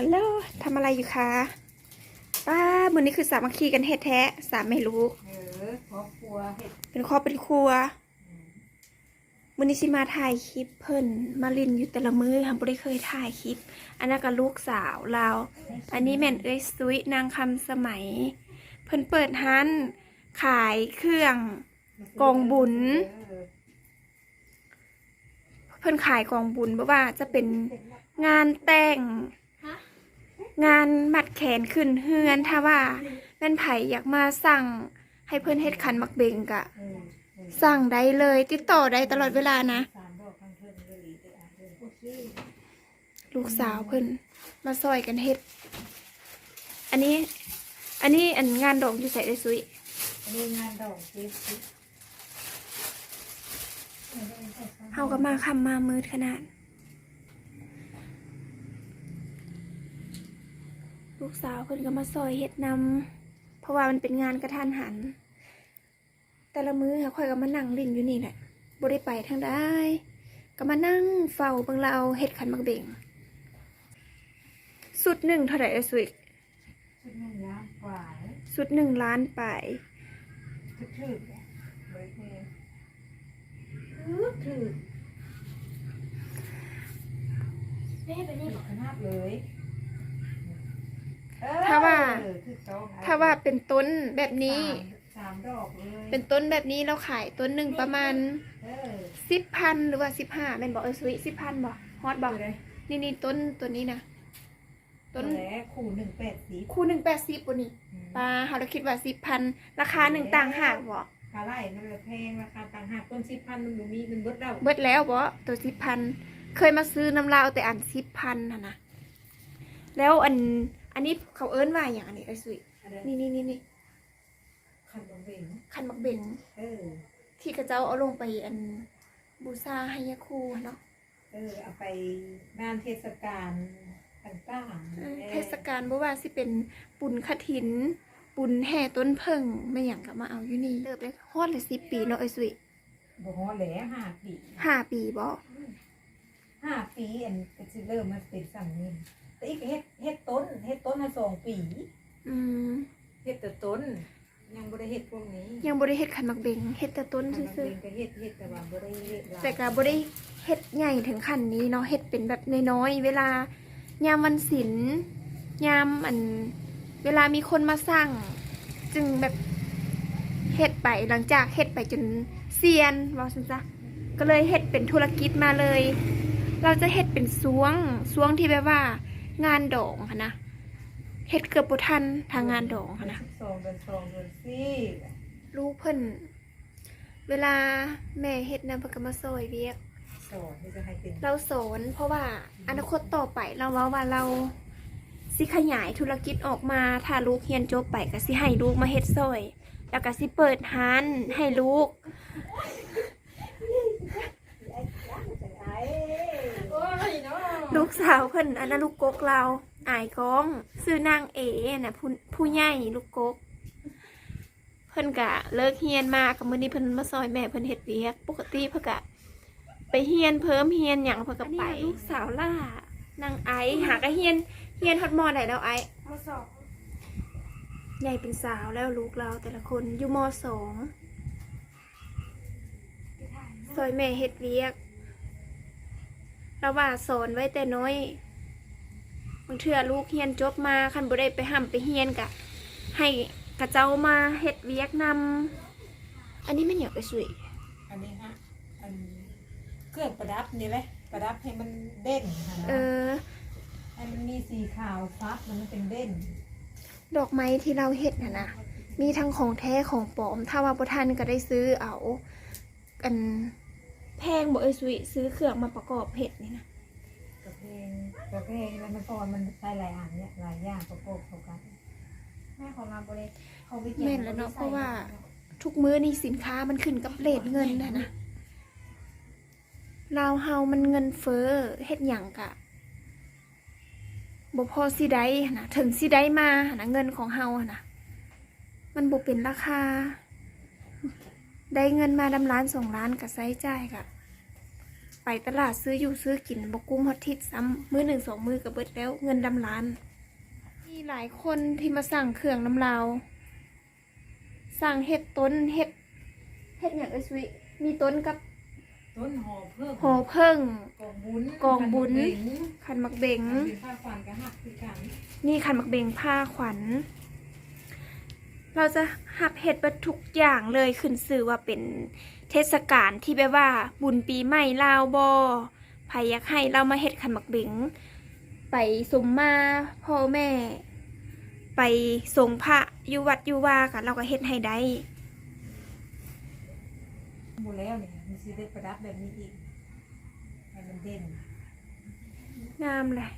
ฮัลโหลทำอะไรอยู่คะป้ามือนี้คือสามัคคีกันเฮ็ดแท้สามไม่รู้เออครอบครัวเห็ดเป็นครอบเป็นครัวมือนี้สิมาถ่ายคลิปเพิ่นมาลินอยู่แต่ละมือทำบ่ได้เคยถ่ายคลิป อันนั้นก็ลูกสาวเรา อันนี้แม่นเอ้ยซุยนางคำสมัย เพิ่นเปิดร้านขายเครื่องกองบุญเออเพิ่นขายกองบุญบ่ว่าจะเป็นงานแต่ง งานมัดแขนขึ้นเฮือนถ้าว่าแม่นไผอยากมาสั่งให้เพิ่นเฮ็ดขันมักเบงกะเออเออสั่งได้เลย ติดต่อได้ตลอดเวลานะสามดอกข้างเทิงเลยอีกอะเออโอเคลูกสาวเพิ่นมาซอยกันเฮ็ด อันนี้ อันนี้อันงานดอกอยู่ใส่ได้ซุยอันนี้งานดอกเจ๊สิเฮาก็มาคำมามืดขนาด ลูกสาวเพิ่นก็มาซอยเฮ็ดนำเพราะว่ามันเป็นงานกระทันหัน แต่ละมื้อค่ะค่อยก็มานั่งลิ้นอยู่นี่แหละบ่ได้ไปทางใดก็มานั่งเฝ้าเบิ่งเราเฮ็ดขันมักเบ่งสุดหนึ่งเท่าไหร่เอ้ยสุยชุดหนึ่งล้านกว่าสุดหนึ่งล้านไปทึกทึกๆเนี่ยเบิร์ดเมย์ทึกทึกแม่เป็นนี่ขนาดเลยเออ ถ้าว่าทึกต้องถ้าว่าเป็นต้นแบบนี้สามสามดอกเลยเป็นต้นแบบนี้เราขายต้นหนึ่งประมาณเออสิบพันหรือว่าสิบห้าเป็นบอกเออสวิสิบพันบอกฮอตบอกตัวใดนี่นี่ต้นตัวนี้นะต้นตัวแรกคู่หนึ่งแปดสีคู่หนึ่งแปดสิบวันนี้ปลาเขาเราคิดว่าสิบพันราคาหนึ่งต่างหากบอกคาไล่นั่นแหละแพงราคาต่างหากต้นสิบพันมันบ่มีมันเบิดแล้วเบิดแล้วบอกตัวสิบพันเคยมาซื้อน้ำลาวแต่อันสิบพันนะนะแล้วอัน อันนี้เขาเอิ้นว่าอย่างอันนี้ไอ้ยสุยอะไรนี่นี่นี่นี่คันบงเบงคันมักเบงเออที่ที่กระเจ้าเอาลงไปอันบูชาให้ยาคูเนาะเออเอาไปงานเทศกาลต่างๆเออออเทศกาลบ่ว่าสิเป็นบุญขถินบุญแห่ต้นเพิ่งไม่อย่างก็มาเอาอยู่นี่เลิกไปฮอดเลยสิปีเนาะไอ้สุยบ่ฮอดแหล้วห้าปีห้าปีบ่ห้าปีอันก็สิเริ่มมาเป็นสั่งนี่ แต่อีกเฮ็ดเฮ็ดต้นเฮ็ดต้นมาสองปีอืมเฮ็ดแต่ต้น ยังบ่ได้เฮ็ดพวกนี้ยังบ่ได้เฮ็ดขันมักเบงเฮ็ดแต่ต้นทำซื่อเองก็เฮ็ดเฮ็ดแต่ว่าบ่ได้เฮ็ดหลายๆแต่ก็บ่ได้เฮ็ดใหญ่ถึงขั้นนี้เนาะเฮ็ดเป็นแบบน้อยๆเวลายามวันศิลยามอัน เวลามีคนมาสั่งจึงแบบเฮ็ดไปหลังจากเฮ็ดไปจนเซียนว่าซั่นซะก็เลยเฮ็ดเป็นธุรกิจมาเลย เราจะเฮ็ดเป็นซวงซวงที่แบบว่า งานดองค่ะนะเฮ็ดเกือบบ่ทันทางงานดองค่ะนะสองเดือนสองเดือนสี่ลูกเพิ่นเวลาแม่เฮ็ดนะเพิ่นก็มาซอยเวียกสอนที่จะให้เป็นเราสอนเพราะว่าอนาคตต่อไปเราว่าว่าเราสิขยายธุรกิจออกมา ถ้าลูกเรียนจบไปก็สิให้ลูกมาเฮ็ดซอย แล้วก็สิเปิดร้านให้ลูก ลูกสาวเพิ่นอันนั้นลูกกกเราอายก้องซื้อนางเอน่ะผู้ผู้ใหญ่ลูกกก เพิ่นกะเลิกเฮียนมากับมื้อนี้เพิ่นมาซอยแม่เพิ่นเฮ็ดเวียกปกติเพิ่นกะ ไปเฮียนเพิ่มเฮียนหยังเพิ่นก็ไปลูกสาวล่านางไอหากะเฮียนเฮียนฮอดมอได้แล้วไอมสองใหญ่เป็นสาวแล้วลูกเราแต่ละคนอยู่มสองซอยแม่เฮ็ดเวียก เราว่าสอนไว้แต่น้อยบางเทื่อลูกเฮียนจบมาคันบ่ได้ไปห้ำไปเฮียนกะ ให้กระเจ้ามาเฮ็ดเวียกนำอันนี้มันอยากไปสวยอันนี้ฮะอันเครื่องประดับนี่แหละประดับให้มันเด่นนะเออ ให้มันมีสีขาวฟัดมันเป็นเด่นดอกไม้ที่เราเฮ็ดน่ะนะมีทั้งของแท้ของปลอม ถ้าว่าบ่ทันก็ได้ซื้อเอากัน แพงบ่เอ้ยสุยซื้อเครื่องมาประกอบเฮ็ดนี่นะกระเพงกระเพงแล้วมันพอมันใช้หลายอย่างเนี่ยหลายอย่างประกอบเข้ากันแม่ของมาบริเขาไปแม่นแล้วเนาะเพราะว่าทุกมื้อนี่สินค้ามันขึ้นกับเรทเงินนะนะลาวเฮามันเงินเฟ้อเฮ็ดหยังกะบ่พอสิได้หั้นนะถึงสิได้มาหั้นนะเงินของเฮาหั้นนะมันบ่เป็นราคา ได้เงินมาดำล้านสองล้านก็ใช้จ่ายกะไปตลาดซื้ออยู่ซื้อกินบกุ้มฮอตทิศซ้ำมือหนึ่งสองมือก็เบิดแล้วเงินดำล้าน มีหลายคนที่มาสั่งเครื่องน้ำลาว สั่งเห็ดต้นเห็ดเห็ดอย่างเอ้ยสุยมีต้นกับต้นหอเพิ่มหอเพิ่งกองบุญกองบุญขันขันมักเบงเป็นผ้าฟันกระหักคือกันนี่ขันมักเบงผ้าขวัญ เราจะหับเห็ดไปทุกอย่างเลยขึ้นสื่อว่าเป็นเทศกาลที่แบบว่า บุญปีใหม่ลาวบอใครอยากให้เรามาเห็ดขันมักเบงไปสมมาพ่อแม่ ไปทรงพระอยู่วัดอยู่ว่ากันเราก็เฮ็ดให้ได้หมดแล้วเนี่ยมันสิได้ประดับแบบนี้อีกให้มันเด่นงามเลย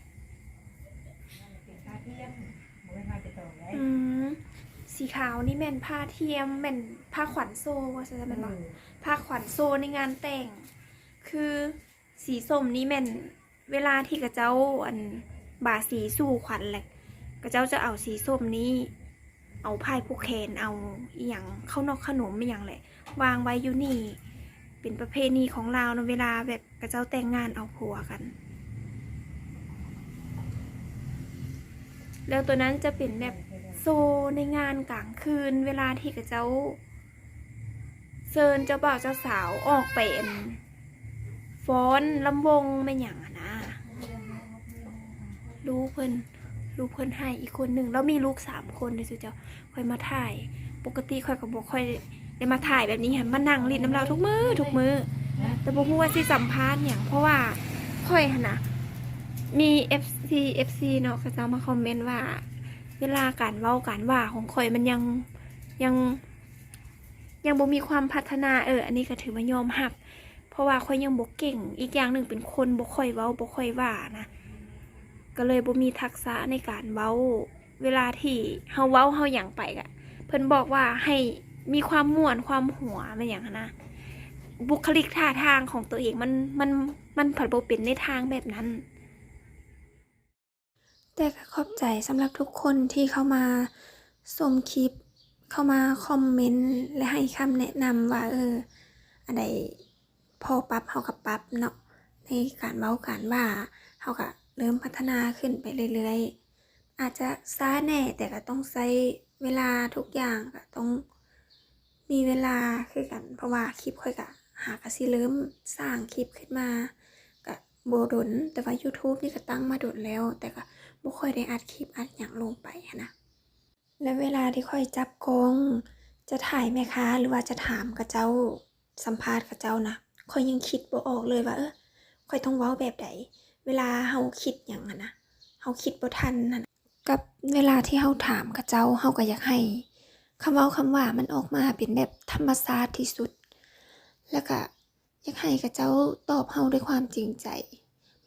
มันเป็นผ้าเทียมมันไม่มาจะต่อได้อืม สีขาวนี่แม่นผ้าเทียมแม่นผ้าขวัญโซ่ว่าจะแม่นบ่ผ้าขวัญโซ่ในงานแต่ง คือสีส้มนี่แม่นเวลาที่กระเจ้าอันบาสีสู่ขวัญแหละกระเจ้าจะเอาสีส้มนี้ เอาพายผู้แคนเอาอหย่างข้าวนอกขนมไม่อย่างแหละ วางไว้อยู่นี่ เป็นประเพณีของเราวเนอะเวลาแบบกระเจ้าแต่งงานเอาผัวกัน แล้วตัวนั้นจะเป็นแบบโซ ในงานกลางคืน เวลาที่กับเจ้าเซินเจ้าบ่าวเจ้าสาวออกไปเอ็นฟ้อนลำวงไม่หยังนะลูกเพิ่นลูกเพิ่นให้อีกคนหนึ่งแล้วมีลูกสามคนเลยสิเจ้าค่อยมาถ่าย ปกติค่อยก็บอกค่อยได้มาถ่ายแบบนี้ค่ะมานั่งรีดน้ำเราทุกมือทุกมือ แต่บอกว่าสิสัมภาษณ์อย่างเพราะว่าค่อยนนะมี FC FC เนาะเขาจะมาคอมเมนต์ว่า เวลาการเว้าการว่าของข่อยมันยังยัง ยังบ่มีความพัฒนาเออ อันนี้ก็ถือว่ายอมรับเพราะว่าข่อยยังบ่เก่ง อีกอย่างหนึ่งเป็นคนบ่ค่อยเว้าบ่ค่อยว่านะก็เลยบ่มีทักษะในการเว้า เวลาที่เฮาเว้าเฮาหยังไปกะเพิ่นบอกว่าให้มีความม่วนความหัวมันอย่างนั้นนะบุคลิกท่าทางของตัวเองมันมันมันผัดบ่เป็นในทางแบบนั้น แต่ก็ขอบใจสำหรับทุกคนที่เข้ามาชมคลิป เข้ามาคอมเมนต์และให้คำแนะนำว่าเอออันใดพอปรับเฮากับปรับเนาะในการเว้าการว่าเฮาก็เริ่มพัฒนาขึ้นไปเรื่อยๆ อาจจะช้าแน่แต่ก็ต้องใช้เวลาทุกอย่างก็ต้องมีเวลาคือกัน เพราะว่าคลิปค่อยก็หากะสิเริ่มสร้างคลิปขึ้นมาก็บ่ดนแต่ว่า YouTube นี่ก็ตั้งมาดนแล้วแต่ก็ บ่ค่อยได้อัดคลิปอัดอย่างลงไปนะและเวลาที่ค่อยจับกล้องจะถ่ายแม่ค้าหรือว่าจะถามกับเจ้าสัมภาษณ์กับเจ้านะค่อยยังคิดบ่ออกเลยว่าเออค่อยต้องเว้าแบบใดเวลาเฮาคิดอย่างนั้นนะเฮาคิดบ่ทันนะกับเวลาที่เฮาถามกับเจ้าเฮาก็อยากให้คำเว้าคำว่ามันออกมาเป็นแบบธรรมชาติที่สุด แล้วก็อยากให้กับเจ้าตอบเฮาด้วยความจริงใจ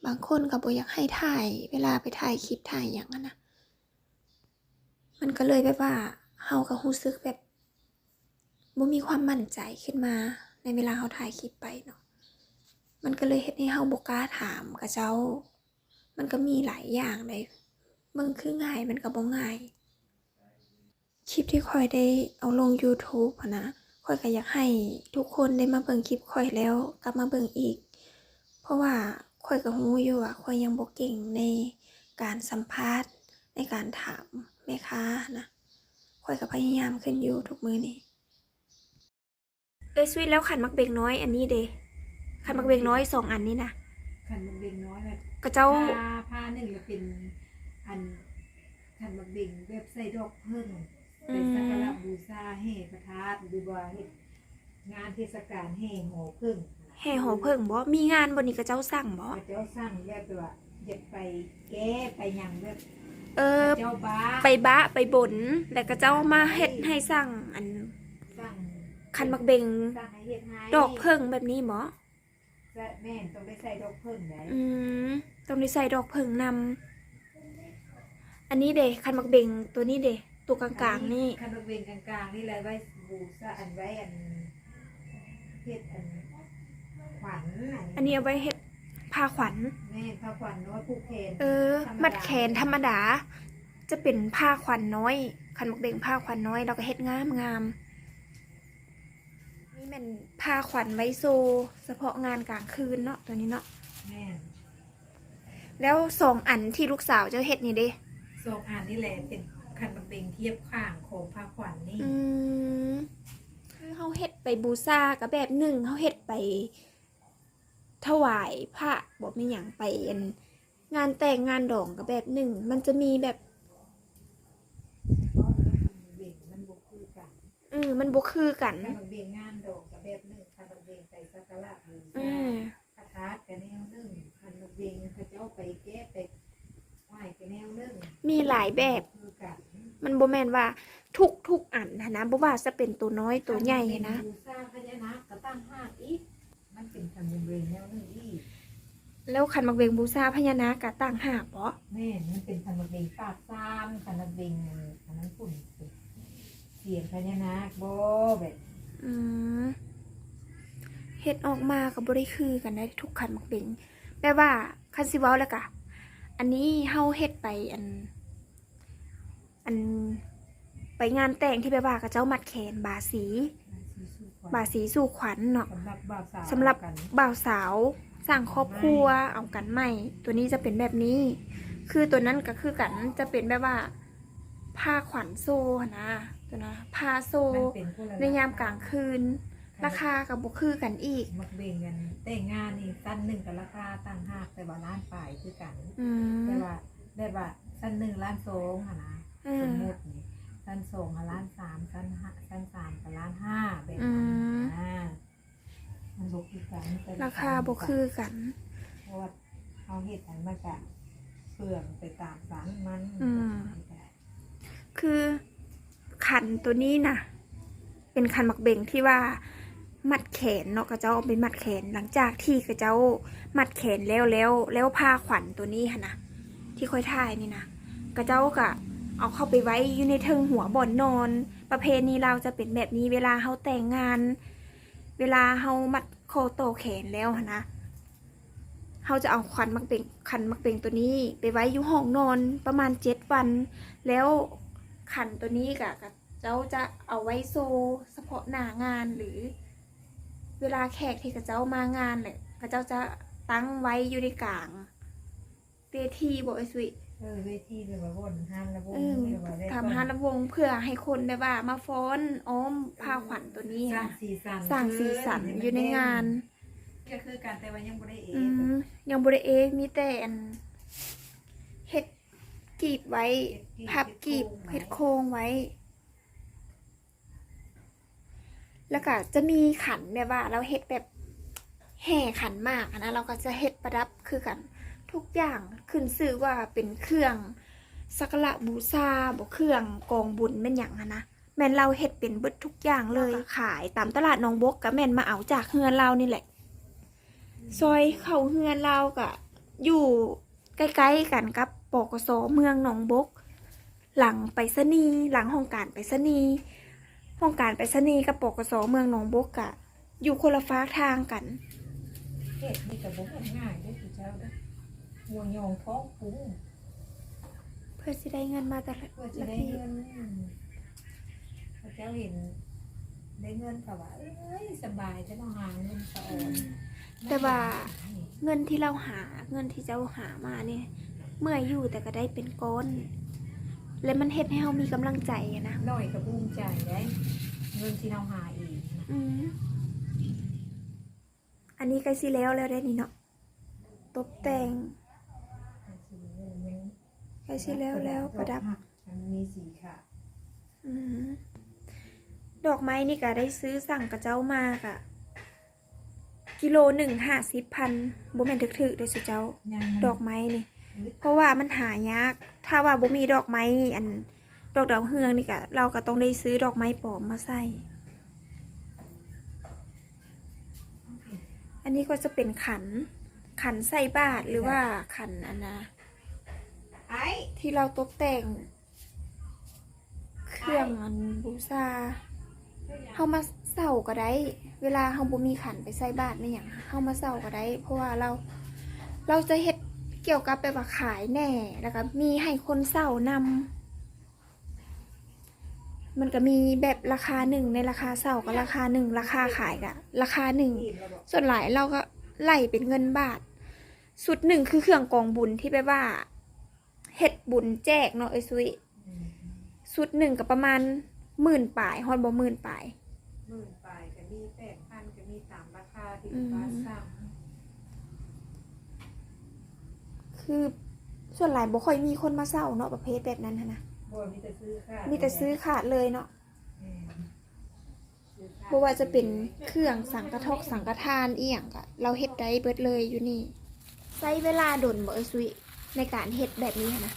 บางคนก็บ่อยากให้ถ่าย เวลาไปถ่ายคลิปถ่ายอย่างนั้นนะมันก็เลยแบบว่าเฮาก็รู้สึกแบบบ่มีความมั่นใจขึ้นมาในเวลาเฮาถ่ายคลิปไปเนาะมันก็เลยเฮ็ดให้เฮาบ่กล้าถามกับเจ้า มันก็มีหลายอย่างเลยมันคือง่ายมันก็บ่ง่าย คลิปที่คอยได้เอาลง YouTube นะคอยก็อยากให้ทุกคนได้มาเบิ่งคลิปคอยแล้วกลับมาเบิ่งอีก เพราะว่า ค่อยก็รู้อยู่ว่าค่อยยังบ่เก่งในการสัมภาษณ์ในการถามแม่ค้านะค่อยก็พยายามขึ้นอยู่ทุกมือนี่เอ้ยสวีทแล้วขันมักเบงน้อยอันนี้เด้ขันมักเบงน้อยสองอันนี้นะขันมันเบ่งน้อยแบบกระเจ้าผ้าผ้าหนึ่งแล้วเป็นอันขันมันเบ่งแบบใส่ดอกเพิ่งเป็นสักการะบูชาแห่พระธาตุหรือว่าเฮ็ดงานเทศกาลแห่หอเพิ่ง แห่หอเพิ่งบ่มีงานบนนี้กระเจ้าสั่งบ่พระเจ้าสร้างแบบว่าเฮ็ดไปแก้ไปหยังแบบเออพระเจ้าบ้าไปบะไปบนแล้วกระเจ้ามาเฮ็ดให้สั่งอันสร้างขันมักเบงสร้างให้เฮ็ดให้ดอกเพิ่งแบบนี้บ่แม่นต้องได้ใส่ดอกเพิ่งได้อืมต้องได้ใส่ดอกเพิ่งนำอันนี้เด้ขันมักเบงตัวนี้เด้ตัวกลางๆนี่คันดอกเบงกลางๆนี่แหละไว้บูชาอันไว้อันเฮ็ดอัน ขวัญอันนี้เอาไว้เฮ็ดผ้าขวัญแม่ผ้าขวัญน้อยผูกแขนเออ มัดแขนธรรมดา จะเป็นผ้าขวัญน้อยขันมักเบ่งผ้าขวัญน้อยเราก็เฮ็ดงามงามนี่แม่นพาขวัญไว้โซเฉพาะงานกลางคืนเนาะตัวนี้เนาะแม่นแล้วสองอันที่ลูกสาวเจ้าเฮ็ดนี่เด้สองอันนี่แหละเป็นคันบักเบงเทียบข้างของผ้าขวัญนี่อืมคือเฮาเฮ็ดไปบูชากับแบบหนึ่งเฮาเฮ็ดไป ถวายพระบ่มีหยังไปอันงานแต่งงานดองกับแบบหนึ่ง มันจะมีแบบเพราะว่าคันบักเบงมันบ่คือกันอืมมันบ่คือกันคันบักเบงงานดอกกับแบบหนึงคันบักเบงใส่สักการะบูอืชามพระธาตุกันแนวหนึงคันบักเบงเขาเจ้าไปแก้ไปไหว้กันแนวหนึงมีหลายแบบ คือกันมันบ่แม่นว่าทุกทุกอันนะนะบ่ว่าจะเป็นตัวน้อยตัวใหญ่นะบูชาพญานาคก็ตั้งห้างอีก มันเป็นคันบักเบงแนวหนึงอีกแล้วคันมักเวงบูชาพญานาคกะต่างหากบ่แม่นมันเป็นคันบักเบงปากซ้ำคันบักเบงอันนั้นฝุ่นเสียงพญานาคบ่แบบอืมเฮ็ดออกมาก็บ่ได้คือกันได้ทุกคันมักเบงแปลว่าคันสิเว้าแล้วกะ อันนี้เฮาเฮ็ดไปอัน อันไปงานแต่งที่แปลว่ากับเจ้ามัดแขนบาสี บาสีสู่ขวัญเนาะสำหรับบ่าวสาวสำหรับกันบ่าวสาวสร้างครอบครัวเอากันใหม่ ตัวนี้จะเป็นแบบนี้ คือตัวนั้นก็คือกันจะเป็นแบบว่าผ้าขวัญโซ่นะตัวนะผ้าโซ่มันเป็นคนละในยามกลางคืน ราคากับบคือกันอีกมักเบงกันแต่งงานนี่สั้นหนึ่งกับราคาตั้งห้ากแต่ว่าล้านปลายคือกันอืมแต่ว่าได้ว่าสั้นหนึ่งล้านสองอะนะอืสมมมติ นี่สั้นสองกับล้านสามสั้นห้าสั้นสามกับล้านห้าแบบอืนั้นม อ่ามันบคือกันแต่ราคาบ่คือกัน เพราะว่าเขาเห็ดอันมากะเปลืองไปตามสันมันอืม คือขันตัวนี้นะเป็นขันหมักเบ่งที่ว่ามัดแขนเนาะกระเจ้าเอาไปมัดแขนหลังจากที่กระเจ้ามัดแขนแล้วแล้วแล้วผ้าขวัญตัวนี้ค่ะนะที่ค่อยท่ายนี่นะกระเจ้าก็ เอาเข้าไปไว้อยู่ในเทิงหัวบ่อนนอน ประเพณีเราจะเป็นแบบนี้เวลาเขาแต่งงาน เวลาเขามัดคอโตแขนแล้วนะเขาจะเอาขวัญมักเบ่งขันมักเบ่งตัวนี้ ไปไว้อยู่ห้องนอนประมาณเจ็ดวัน แล้วขันตัวนี้กะกะเจ้าจะเอาไว้โซเฉพาะหน้างานหรือ เวลาแขกที่กระเจ้ามางานเนี่ยกระเจ้าจะตั้งไว้อยู่ในกลางเวทีบอกไอ้สุย เออเวทีแบบว่าวนห้ามระวงเออแบบว่าได้ทำฮาระวงเพื่อให้คนแบบว่า มาฟ้อนอ้อมผ้าขวัญตัวนี้สร้างค่ะสีสันสร้างสีสันอยู่ในงาน ก็คือการแต่ว่ายังบ่ได้เออืงมยังบริเอกมีแต่อันเฮ็ดกีบไว้พับกีบเฮ็ดโครงไว้ แล้วก็จะมีขันแบบว่า เราเฮ็ดแบบแห่ขันหมากอะนะเราก็จะเฮ็ดประดับคือกัน ทุกอย่างขึ้นชื่อว่าเป็นเครื่องสักการะบูชาบ่เครื่องกองบุญแม่นหยังอะนะแม่นเราเฮ็ดเป็นเบิดทุกอย่างเลยขายตามตลาดหนองบกก็แม่นมาเอาจากเฮือนเรานี่แหละ ซอยเข้าเฮือนเราก็อยู่ใกล้ๆกันกับปกสเมืองหนองบก หลังไปรษณีย์หลังห้องการไปรษณีย์ห้องการไปรษณีย์กับปกสเมืองหนองบกกะ อยู่คนละฟ้ากทางกันเฮ็ดนี่ก็บ่ง่ายเด้อพี่เจ้า เด้อหัวยองท้องปุ้งเพื่อสิได้เงินมาแต่ละเพื่อจะละได้ทีเงินพระเจ้าเห็นได้เงินก็ว่าเอ้ยสบายจะต้องหาเงินสะออนแต่ว่าเงินที่เราหาเงินที่เจ้าหามาเนี่ยเมื่อยอยู่แต่ก็ได้เป็นก้อนและมันเฮ็ดให้เรามีกำลังใจอะนะน้อยก็ภูมิใจได้ เงินที่เราหาอีกนะอืมอันนี้ใกล้สิแล้วแล้วได้นี่เนาะตกแต่ง ใกล้สิแล้วแล้วประดับมันมีสีค่ะอืมดอกไม้นี่ก็ได้ซื้อสั่งกับเจ้ามากอะกิโลหนึ่งห้าสิบพันบ่แม่นถึกๆเด้อสิเจ้ายังดอกไม้นี่ เพราะว่ามันหายาก ถ้าว่าบ่มีดอกไม้อัน ดอกดาวเฮืองนี่ก็เราก็ต้องได้ซื้อดอกไม้ปลอมมาใส่ อันนี้ก็จะเป็นขัน ขันใส่บาตรหรือว่าขันอันนะไอ้ ที่เราตกแต่ง เครื่องอันบูชาเฮามาเศร้าก็ได้ เวลาเฮาบ่มีขันไปใส่บาตรไม่หยังเฮามาเศร้าก็ได้ เพราะว่าเราเราจะเฮ็ดเกี่ยวกับแบบว่าขายแน่แล้วก็มีให้คนเศร้านำมันก็มีแบบราคาหนึ่งในราคาเศร้ากับราคาหนึ่งราคาขายกะราคาหนึ่งส่วนหลายเราก็ไล่เป็นเงินบาท สุดหนึ่งคือเครื่องกองบุญที่แปลว่า เฮ็ดบุญแจกเนาะเอ้ยซุยอืมสุดหนึ่งกับประมาณหมื่นปลายฮอดบ่หมื่นปลายหมื่นปลายก็มีแปดพันก็มีตามราคาที่อืมฟ้าสั่งคือส่วนหลายบ่ค่อยมีคนมาเศร้าเนาะประเภทแบบนั้นหั้นนะบ่มีแต่ซื้อค่ะมีแต่ซื้อขาดเลยเนาะอืมซื้อค่ะบ่ว่าจะเป็นเครื่องสังกะทอกสังกะทานอีหยังก็เราเฮ็ดได้เบิดเลยอยู่นี่ใช้เวลาดนบ่เอ้ยซุย ในการเฮ็ดแบบนี้หั้นนะ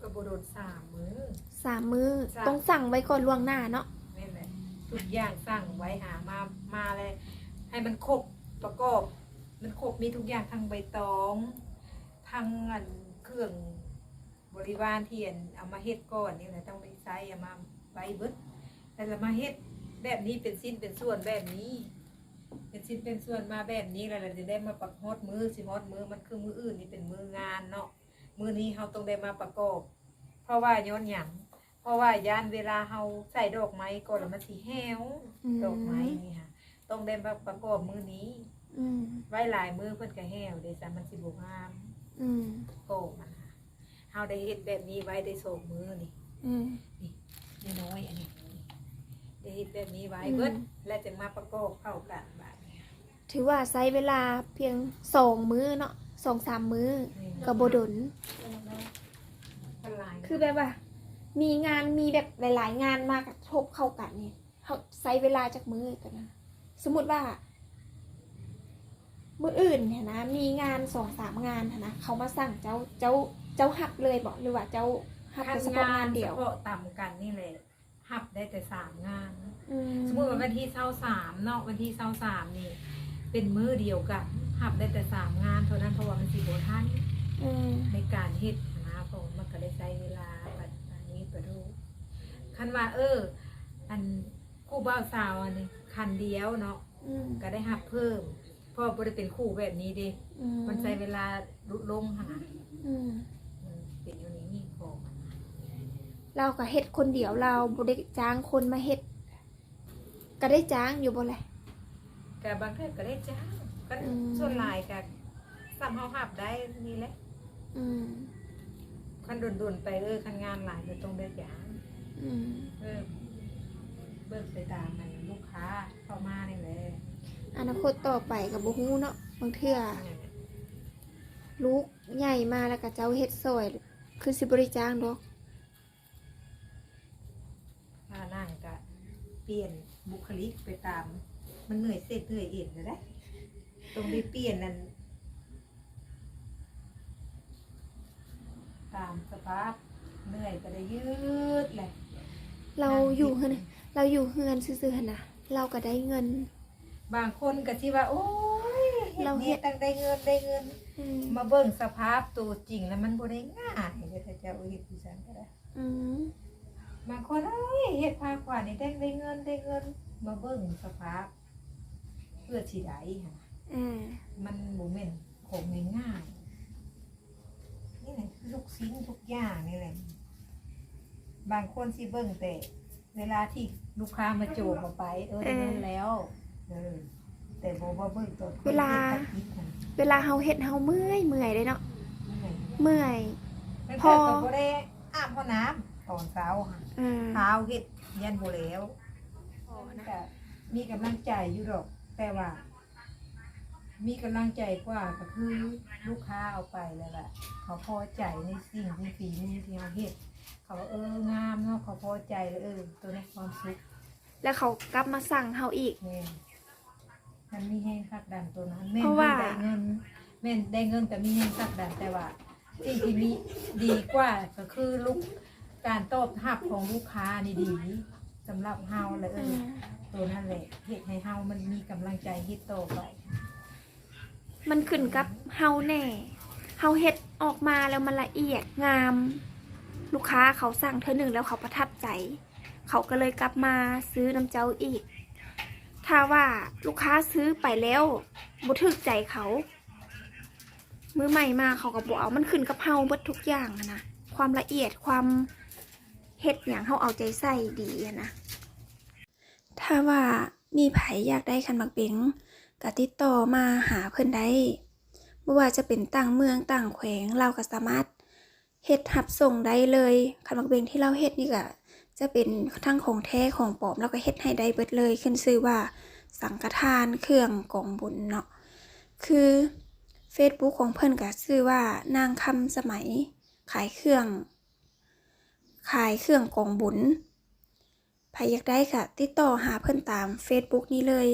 ก็บ่โดนสามมื้อสามมือจ้ะ ต้องสั่งไว้ก่อนล่วงหน้าเนาะนั่นแหละทุกอย่างสั่งไว้หามามาเลยให้มันครบประกอบ มันครบมีทุกอย่างทั้งใบตองทั้งอันเครื่องบริวารที่อันเอามาเฮ็ดก่อนนี่แหละต้องไปใช้เอามาไว้เบิดแต่ละมาเฮ็ดแบบนี้เป็นสิ้นเป็นส่วนแบบนี้ เป็นสิ้นเป็นส่วนมาแบบนี้แล้วเราจะได้มาประฮอดมือสิฮอดมือมันคือมืออื่นนี่เป็นมืองานเนาะมือนี้เราต้องได้มาประกอบ เพราะว่าย้อนหยังเพราะว่าย่านเวลาเราใส่ดอกไม้ก่อนแล้วมันสิแห้วอืม ดอกไม้นี่ค่ะต้องได้มาประกอบมือนี้ อืมไว้หลายมือเพิ่นก็แห้วเดซ่ามันสิบ่งามอืมโกมันค่ะเฮาได้เฮ็ดแบบนี้ไว้ได้โศกมือนี่อืมนี่น้อยอันนี้ ได้เฮ็ดแบบนี้ไว้อืมเบิดและจะมาประกอบเข้ากันบาดนี้ถือว่าใช้เวลาเพียงสองมื้อเนาะสองสามมื้อกับบดนเพิ่นหลายคือแบบว่า มีงานมีแบบหลาย ๆ งานมากระทบเข้ากันนี่เขาใช้เวลาจากมื้อกันนะสมมติว่ามื้ออื่นเนี่ยนะมีงานสองสามงานนะเขามาสั่งเจ้าเจ้าเจ้าหับเลยบอกหรือว่าเจ้าหับคัแต่นเฉพาะงางานนเดียวเฉพาะต่ำกันนี่แหละ หับได้แต่สามงาน อืสมมติว่าวันที่เช้าสามเนาะวันที่เช้าสามนี่ เป็นมื้อเดียวกันหับได้แต่สามงานเท่านั้นเพราะว่ามันสิบ่ทันอืมในการเฮ็ดนะเพราะว่ามันก็ได้ใช้เวลาแบบนี้ไปดูคันว่า เออ อันคู่บ่าวสาวอันนี้คันเดียวเนาะอืมก็ได้หับเพิ่มเพราะบ่ได้เป็นคู่แบบนี้เด้ อืมันใช้เวลาลุลงหาอืม มันเป็นอยู่นี้นี่ของมัน เราก็เฮ็ดคนเดียวเราบ่ได้จ้างคนมาเฮ็ดก็ได้จ้างอยู่บ่แหละแต่บางเทื่อก็ได้จ้างก็อืมส่วนหลายก็สามเฮาหับได้นี่แหละอืมคันโดนๆไปเออคันงานหลายก็ต้องได้จ้างอืมเออเบิกไปตามมันลูกค้าเข้ามานี่แหละอนาคตต่อไปกับบ่ฮู้เนาะบางเทื่อลูกใหญ่มาแล้วก็เจ้าเฮ็ดซอย คือสิบริจ้างดอก ถ้านั่งก็เปลี่ยนบุคลิกไปตาม มันเหนื่อยเสร็จเหนื่อยเอ็นเลยได้ตรงได้เปลี่ยนนั่นตามสภาพเหนื่อยก็ได้ยืดเลยเราอยู่เฮือนเราอยู่เฮือนซื่อๆหั่นนะเราก็ได้เงิน บางคนก็ที่ว่า โอ้ยเราเฮ็เฮ็ดดตั้งได้เงินได้เงินอืมมาเบิ่งสภาพตัวจริงแล้วมันบ่ได้ง่ายเดี๋ยวถ้าจะเอาเฮ็ดดิฉันก็ได้ อืม บางคนเอ้ยเฮ็ดพาขวานี่ได้ได้เงินได้เงินมาเบิ่งสภาพเพื่อสิได้ค่ะอ่ามันบ่แม่นของง่ายๆนี่แหละคือทุกสิ่งทุกอย่างนี่แหละบางคนสิเบิ่งแต่เวลาที่ลูกค้ามาโจมเอาไป เออได้เงินแล้วเออแต่บ่ว่าเบิ่งตัวคนเวลาฮ็ดตัดนิดน่ะเวลาเฮาเฮ็ดเฮาเมื่อยเมื่อยเลยเนาะเหนื่อยเมื่อยแล้วพอเธอก็บ่ได้อาบห้องน้ำ ตอนเช้าค่ะอ่าเท้าเฮ็ดยันบ่แล้วก็มีกำลังใจอยู่ดอก แต่ว่า มีกำลังใจกว่าก็คือลูกค้าเอาไปแล้วล่ะ เขาพอใจในสิ่งที่ฝีมือที่เราเฮ็ดเขาว่าเอองามเนาะเขาพอใจแล้วเออตัวนี้ความสุขแล้วเขากลับมาสั่งเฮาอีก แม่นมันมีแห้งคักดันตัวนั้นแม่นเพราะว่า ได้เงินแม่นได้เงินแต่มีแห้งคักดันแต่ว่าสิ่งที่มีดีกว่าก็คือลูก การตอบรับของลูกค้านี่ดีสำหรับเฮาเลยเออ่อาตัวนั่นแหละเฮ็ดให้เฮามันมีกำลังใจเฮ็ดต่อไปมันขึ้นกับเฮาแน่เฮาเฮ็ดออกมาแล้วมันละเอียดงาม ลูกค้าเขาสั่งเธอหนึ่งแล้วเขาประทับใจ เขาก็เลยกลับมาซื้อน้ำเจ้าอีก ถ้าว่าลูกค้าซื้อไปแล้วบ่ถึกใจเขา มือใหม่มาเขาก็บอกเอามันขึ้นกับเฮาเบิดทุกอย่างอะนะความละเอียดความ เฮ็ดอย่างเฮาเอาใจใส่ดีนะ ถ้าว่ามีไผอยากได้คันมักเบงก็ติดต่อมาหาเพิ่อนได้บ่ว่าจะเป็นต่างเมืองต่างแขวงเราก็สามารถเฮ็ดหับส่งได้เลยคันมักเบงที่เราเฮ็ดนี่ก็จะเป็นทั้งของแท้ของปลอมแล้วก็เฮ็ดให้ได้เบิดเลย ขึ้นชื่อว่าสังฆทานเครื่องกองบุญเนาะคือ Facebook ของเพิ่อนก็ชื่อว่านางคำสมัยขายเครื่อง ขายเครื่องกองบุญใครอยากได้ค่ะ ติดต่อหาเพื่อนตาม Facebook นี้เลย